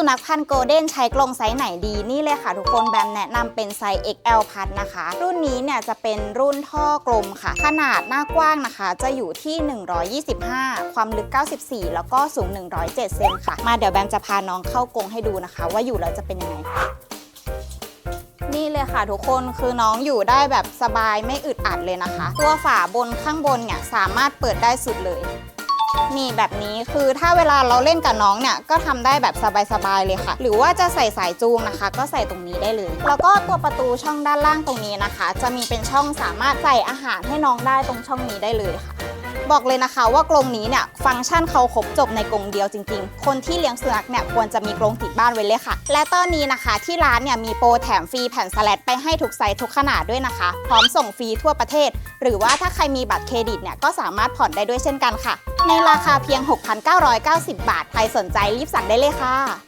สุนัขพันธุ์โกลเด้นใช้กรงไซส์ไหนดีนี่เลยค่ะ ทุกคนแบมแนะนำเป็นไซส์ XL พัดนะคะ รุ่นนี้เนี่ยจะเป็นรุ่นท่อกลมค่ะ ขนาดหน้ากว้างนะคะ จะอยู่ที่ 125 ความลึก 94 แล้วก็สูง 107เซนค่ะ มาเดี๋ยวแบมจะพาน้องเข้ากรงให้ดูนะคะ ว่าอยู่แล้วจะเป็นยังไงนี่เลยค่ะทุกคนคือน้องอยู่ได้แบบสบายไม่อึดอัดเลยนะคะ ตัวฝาบนข้างบนเนี่ยสามารถเปิดได้สุดเลย นี่แบบนี้คือถ้าเวลาเราเล่นกับน้องเนี่ยก็ทำได้แบบสบายๆเลยค่ะ หรือว่าจะใส่สายจูงนะคะ ก็ใส่ตรงนี้ได้เลย แล้วก็ตัวประตูช่องด้านล่างตรงนี้นะคะ จะมีเป็นช่องสามารถใส่อาหารให้น้องได้ตรงช่องนี้ได้เลยค่ะ บอกเลยนะคะว่ากรงนี้เนี่ยฟังก์ชันเขาครบจบในกรงเดียวจริง ๆ คนที่เลี้ยงสุนัขเนี่ยควรจะมีกรงติดบ้านไว้เลยค่ะ และตอนนี้นะคะที่ร้านเนี่ยมีโปรแถมฟรีแผ่นสแลดไปให้ทุกไซส์ทุกขนาดด้วยนะคะ พร้อมส่งฟรีทั่วประเทศ หรือว่าถ้าใครมีบัตรเครดิตเนี่ยก็สามารถผ่อนได้ด้วยเช่นกันค่ะ ในราคาเพียง 6,990 บาท ใครสนใจรีบสั่งได้เลยค่ะ